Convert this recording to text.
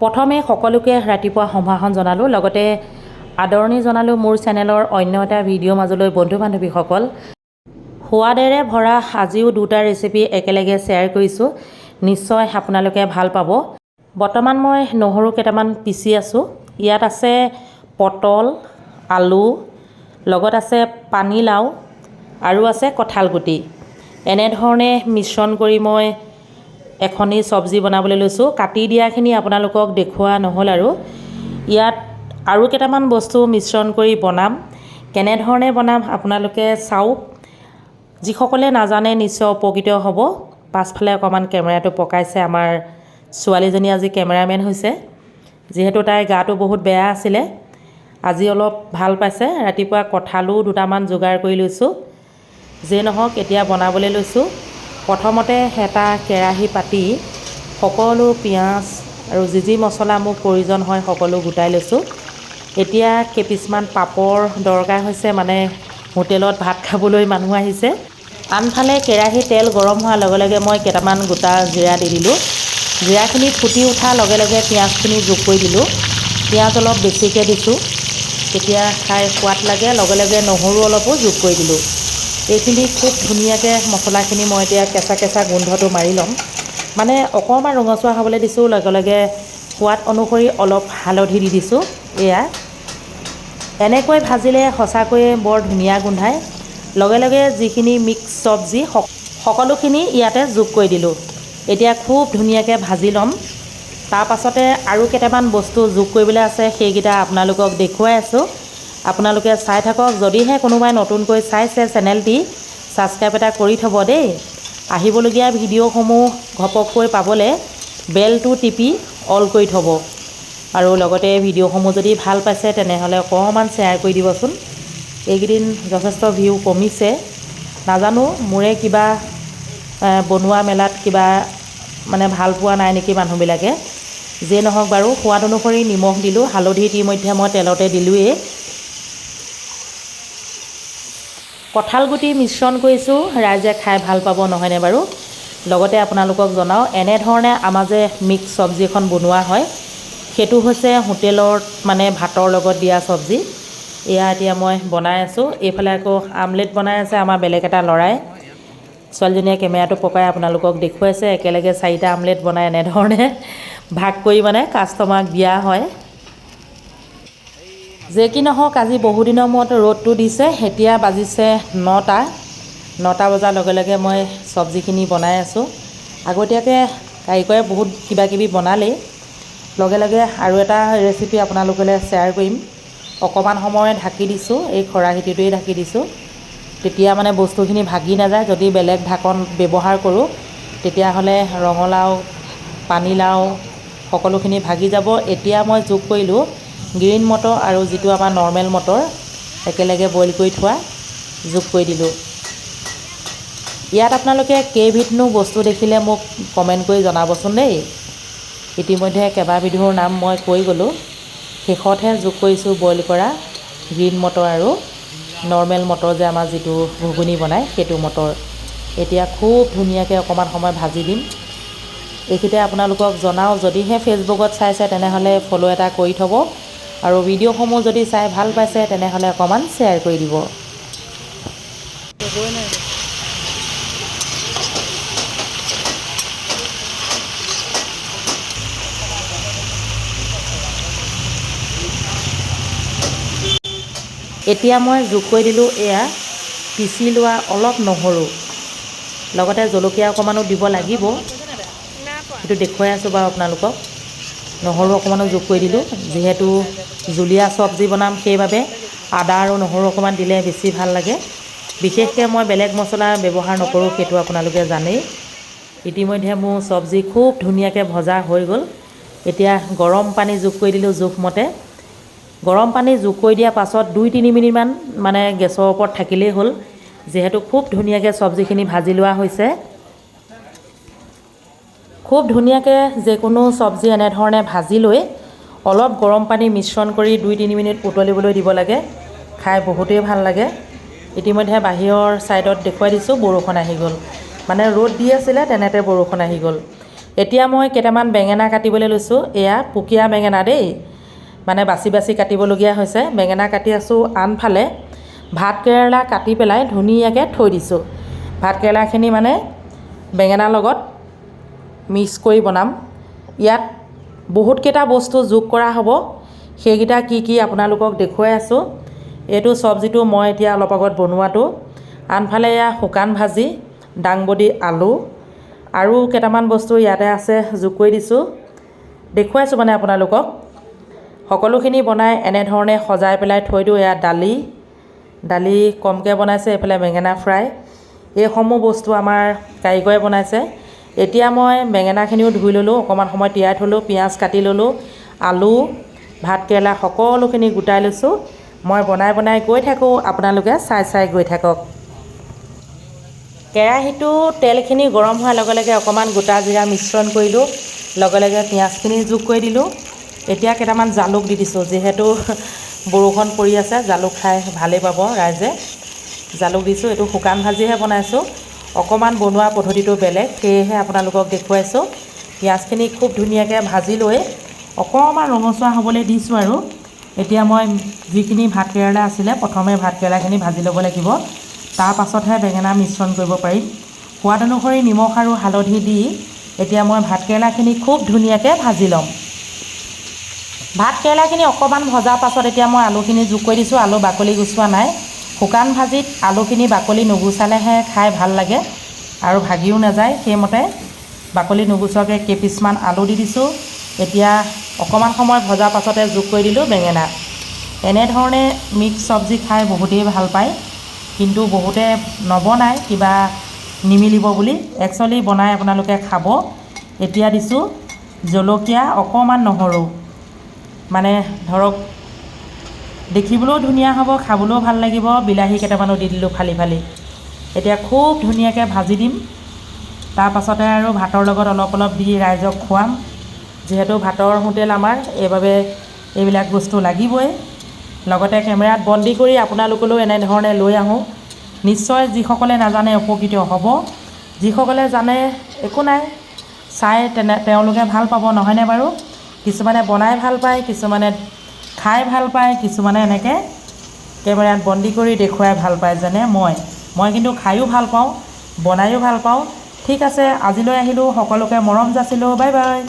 প্ৰথমে সকলোকে ৰাতিপুৱা সম্ভাষণ জনালোঁ লগতে আদৰণি জনালোঁ মোৰ চেনেলৰ অন্য এটা ভিডিঅ' মাজলৈ বন্ধু বান্ধৱীসকল সোৱাদেৰে ভৰা আজিও দুটা ৰেচিপি একেলগে শ্বেয়াৰ কৰিছোঁ। নিশ্চয় আপোনালোকে ভাল পাব। বৰ্তমান মই নহৰু কেইটামান পিচি আছোঁ। ইয়াত আছে পটল আলু লগত আছে পানীলাও আৰু আছে কঁঠালগুটি এনেধৰণে মিশ্ৰণ কৰি মই এখনি চব্জি বনাবলৈ লৈছোঁ। কাটি দিয়াখিনি আপোনালোকক দেখুওৱা নহ'ল আৰু। ইয়াত আৰু কেইটামান বস্তু মিশ্ৰণ কৰি বনাম। কেনেধৰণে বনাম আপোনালোকে চাওক। যিসকলে নাজানে নিশ্চয় উপকৃত হ'ব। পাছফালে অকণমান কেমেৰাটো পকাইছে। আমাৰ ছোৱালীজনী আজি কেমেৰামেন হৈছে। যিহেতু তাইৰ গাটো বহুত বেয়া আছিলে। আজি অলপ ভাল পাইছে। ৰাতিপুৱা কঁঠালো দুটামান যোগাৰ কৰি লৈছোঁ। যিয়ে নহওক এতিয়া বনাবলৈ লৈছোঁ। প্ৰথমতে এটা কেৰাহী পাতি সকলো পিঁয়াজ আৰু যি যি মছলা মোক প্ৰয়োজন হয় সকলো গোটাই লৈছোঁ। এতিয়া কেইপিচমান পাপৰ দৰকাৰ হৈছে মানে হোটেলত ভাত খাবলৈ মানুহ আহিছে। আনফালে কেৰাহী তেল গৰম হোৱাৰ লগে লগে মই কেইটামান গোটা জিৰা দি দিলোঁ। জিৰাখিনি ফুটি উঠাৰ লগে লগে পিঁয়াজখিনি যোগ কৰি দিলোঁ। পিঁয়াজ অলপ বেছিকৈ দিছোঁ। তেতিয়া খাই সোৱাদ লাগে লগে লগে নহৰু অলপো যোগ কৰি দিলোঁ। এইখিনি খুব ধুনীয়াকৈ মছলাখিনি মই এতিয়া কেঁচা কেঁচা গোন্ধটো মাৰি ল'ম। মানে অকণমান ৰঙচুৱা হ'বলৈ দিছোঁ লগে লগে সোৱাদ অনুসৰি অলপ হালধি দি দিছোঁ এয়া। এনেকৈ ভাজিলে সঁচাকৈয়ে বৰ ধুনীয়া গোন্ধায়। লগে লগে যিখিনি মিক্স চব্জি সক- সকলোখিনি ইয়াতে যোগ কৰি দিলোঁ। এতিয়া খুব ধুনীয়াকৈ ভাজি ল'ম। তাৰ পাছতে আৰু কেইটামান বস্তু যোগ কৰিবলৈ আছে সেইকেইটা আপোনালোকক দেখুৱাই আছোঁ। আপোনালোকে চাই থাকক যদিহে কোনোবাই নতুনকৈ চাইছে চেনেলটি ছাবস্ক্ৰাইব এটা কৰি থ'ব দেই। আহিবলগীয়া ভিডিঅ'সমূহ ঘপককৈ পাবলৈ বেলটো টিপি অল কৰি থ'ব। আৰু লগতে ভিডিঅ'সমূহ যদি ভাল পাইছে তেনেহ'লে অকণমান শ্বেয়াৰ কৰি দিবচোন। এইকেইদিন যথেষ্ট ভিউ কমিছে। নাজানো মোৰে কিবা বনোৱা মেলাত কিবা মানে ভাল পোৱা নাই নেকি মানুহবিলাকে। যিয়ে নহওক বাৰু সোৱাদ অনুসৰি নিমখ দিলোঁ হালধি ইতিমধ্যে মই তেলতে দিলোঁৱেই। কঁঠাল গুটি মিশ্ৰণ কৰিছোঁ, ৰাইজে খাই ভালো পাব, নহয়নে বাৰু? লগতে আপোনালোকক জনাওঁ, এনেধৰণে আমাৰ যে মিক্স চব্জি এখন বনোৱা হয়, সেইটো হৈছে হোটেলত মানে ভাতৰ লগত দিয়া চব্জি। এয়া এতিয়া মই বনাই আছোঁ, এইফালে আকৌ আমলেট বনাই আছে আমাৰ বেলেগ এটা ল'ৰাই। ছোৱালীজনীয়ে কেমেৰাটো পকাই আপোনালোকক দেখুৱাইছে, একেলগে চাৰিটা আমলেট বনাই এনেধৰণে ভাগ কৰি মানে কাষ্টমাৰক দিয়া হয়। যে কি নহওক আজি বহুদিনৰ মূৰত ৰ'দটো দিছে এতিয়া বাজিছে নটা। নটা বজাৰ লগে লগে মই চব্জিখিনি বনাই আছোঁ। আগতীয়াকৈ কাৰিকৰে বহুত কিবা কিবি বনালেই। লগে লগে আৰু এটা ৰেচিপি আপোনালোকলৈ শ্বেয়াৰ কৰিম। অকণমান সময় ঢাকি দিছোঁ এই খৰাহিটোৱেই ঢাকি দিছোঁ। তেতিয়া মানে বস্তুখিনি ভাগি নাযায় যদি বেলেগ ঢাকন ব্যৱহাৰ কৰোঁ তেতিয়াহ'লে ৰঙালাও পানীলাও সকলোখিনি ভাগি যাব। এতিয়া মই যোগ কৰিলোঁ গ্ৰীণ মটৰ আৰু যিটো আমাৰ নৰ্মেল মটৰ একেলগে বইল কৰি থোৱা যোগ কৰি দিলোঁ। ইয়াত আপোনালোকে কেইবিধনো বস্তু দেখিলে মোক কমেণ্ট কৰি জনাবচোন দেই। ইতিমধ্যে কেইবাবিধৰ নাম মই কৈ গ'লোঁ। শেষতহে যোগ কৰিছোঁ বইল কৰা গ্ৰীণ মটৰ আৰু নৰ্মেল মটৰ যে আমাৰ যিটো ঘুগুনি বনায় সেইটো মটৰ। এতিয়া খুব ধুনীয়াকৈ অকণমান সময় ভাজি দিম। এইখিনিতে আপোনালোকক জনাওঁ যদিহে ফেচবুকত চাইছে তেনেহ'লে ফ'ল' এটা কৰি থ'ব। আৰু ভিডিঅ'সমূহ যদি চাই ভাল পাইছে তেনেহ'লে অকণমান শ্বেয়াৰ কৰি দিব। এতিয়া মই যোগ কৰি দিলোঁ এয়া পিচি লোৱা অলপ নহৰু। লগতে জলকীয়া অকণমানো দিব লাগিব। সেইটো দেখুৱাই আছোঁ বাৰু আপোনালোকক। নহৰু অকণমানো যোগ কৰি দিলোঁ। যিহেতু জুলীয়া চব্জি বনাম সেইবাবে আদা আৰু নহৰু অকণমান দিলে বেছি ভালো লাগে। বিশেষকৈ মই বেলেগ মছলা ব্যৱহাৰ নকৰোঁ, সেইটো আপোনালোকে জানেই। ইতিমধ্যে মোৰ চব্জি খুব ধুনীয়াকৈ ভজা হৈ গ'ল। এতিয়া গৰম পানী যোগ কৰি দিলোঁ জোখমতে গৰম পানী যোগ কৰি দিয়াৰ পাছত দুই তিনি মিনিটমান মানে গেছৰ ওপৰত থাকিলেই হ'ল। যিহেতু খুব ধুনীয়াকৈ চব্জিখিনি ভাজি লোৱা হৈছে। খুব ধুনীয়াকৈ যিকোনো চব্জি এনেধৰণে ভাজি লৈ অলপ গৰম পানী মিশ্ৰণ কৰি দুই তিনি মিনিট উতলিবলৈ দিব লাগে। খাই বহুতেই ভাল লাগে। ইতিমধ্যে বাহিৰৰ ছাইডত দেখুৱাই দিছোঁ বৰষুণ আহি গ'ল। মানে ৰ'দ দি আছিলে তেনেতে বৰষুণ আহি গ'ল। এতিয়া মই কেইটামান বেঙেনা কাটিবলৈ লৈছোঁ। এয়া পুকীয়া বেঙেনা দেই। মানে বাছি বাছি কাটিবলগীয়া হৈছে। বেঙেনা কাটি আছোঁ আনফালে। ভাত কেৰেলা কাটি পেলাই ধুনীয়াকৈ থৈ দিছোঁ। ভাত কেৰেলাখিনি মানে বেঙেনাৰ লগত মিক্স কৰি বনাম। ইয়াত বহুতকেইটা বস্তু যোগ কৰা হ'ব। সেইকেইটা কি কি আপোনালোকক দেখুৱাই আছোঁ। এইটো চব্জিটো মই এতিয়া অলপ আগত বনোৱাটো। আনফালে এয়া শুকান ভাজি দাংবডি আলু আৰু কেইটামান বস্তু ইয়াতে আছে যোগ কৰি দিছোঁ। দেখুৱাইছোঁ মানে আপোনালোকক। সকলোখিনি বনাই এনেধৰণে সজাই পেলাই থৈ দিওঁ এয়া দালি। দালি কমকৈ বনাইছে এইফালে বেঙেনা ফ্ৰাই। এইসমূহ বস্তু আমাৰ কাৰিকৰে বনাইছে। এতিয়া মই বেঙেনাখিনিও ধুই ল'লোঁ অকণমান সময় তিয়াই থ'লোঁ পিঁয়াজ কাটি ল'লোঁ আলু ভাত কেৰেলা সকলোখিনি গোটাই লৈছোঁ। মই বনাই বনাই গৈ থাকোঁ আপোনালোকে চাই চাই গৈ থাকক। কেৰাহীটো তেলখিনি গৰম হোৱাৰ লগে লগে অকণমান গোটা জিৰা মিশ্ৰণ কৰিলোঁ লগে লগে পিঁয়াজখিনি যোগ কৰি দিলোঁ। এতিয়া কেইটামান জালুক দি দিছোঁ যিহেতু বৰষুণ পৰি আছে জালুক খাই ভালেই পাব ৰাইজে। জালুক দিছোঁ এইটো শুকান ভাজিহে বনাইছোঁ। অকণমান বনোৱা পদ্ধতিটো বেলেগ সেয়েহে আপোনালোকক দেখুৱাইছোঁ। পিঁয়াজখিনি খুব ধুনীয়াকৈ ভাজি লৈ অকণমান ৰঙচুৱা হ'বলৈ দিছোঁ আৰু। এতিয়া মই যিখিনি ভাত কেৰেলা আছিলে প্ৰথমে ভাত কেৰেলাখিনি ভাজি ল'ব লাগিব। তাৰ পাছতহে বেঙেনা মিশ্ৰণ কৰিব পাৰিম। সোৱাদ অনুসৰি নিমখ আৰু হালধি দি এতিয়া মই ভাত কেৰেলাখিনি খুব ধুনীয়াকৈ ভাজি ল'ম। ভাত কেৰেলাখিনি অকণমান ভজাৰ পাছত এতিয়া মই আলুখিনি যোগ কৰি দিছোঁ আলু বাকলি গুচোৱা নাই। শুকান ভাজিত আলুখিনি বাকলি নুগুচালেহে খাই ভাল লাগে আৰু ভাগিও নাযায়। সেইমতে বাকলি নুগুচোৱাকৈ কেইপিচমান আলু দি দিছোঁ। এতিয়া অকণমান সময় ভজাৰ পাছতে যোগ কৰি দিলোঁ বেঙেনা। এনেধৰণে মিক্স চব্জি খাই বহুতেই ভাল পায়। কিন্তু বহুতে নবনায় কিবা নিমিলিব বুলি। একচুৱেলি বনাই আপোনালোকে খাব। এতিয়া দিছোঁ জলকীয়া অকণমান নহৰু। মানে ধৰক দেখিবলৈও ধুনীয়া হ'ব খাবলৈও ভাল লাগিব বিলাহী কেইটামানো দি দিলোঁ ফালি ফালি। এতিয়া খুব ধুনীয়াকৈ ভাজি দিম। তাৰ পাছতে আৰু ভাতৰ লগত অলপ অলপ দি ৰাইজক খুৱাম। যিহেতু ভাতৰ হোটেল আমাৰ এইবাবে এইবিলাক বস্তু লাগিবই। লগতে কেমেৰাত বন্দী কৰি আপোনালোকলৈও এনেধৰণে লৈ আহোঁ। নিশ্চয় যিসকলে নাজানে উপকৃত হ'ব। যিসকলে জানে একো নাই। চাই তেনে তেওঁলোকে ভাল পাব নহয়নে বাৰু? কিছুমানে বনাই ভাল পায় কিছুমানে খাই ভাল পায় কিছুমানে এনেকৈ কেমেৰাত বন্দী কৰি দেখুৱাই ভাল পায় যেনে মই। মই কিন্তু খায়ো ভাল পাওঁ বনায়ো ভাল পাওঁ। ঠিক আছে আজিলৈ আহিলোঁ সকলোকে মৰম যাচিলোঁ বাই বাই।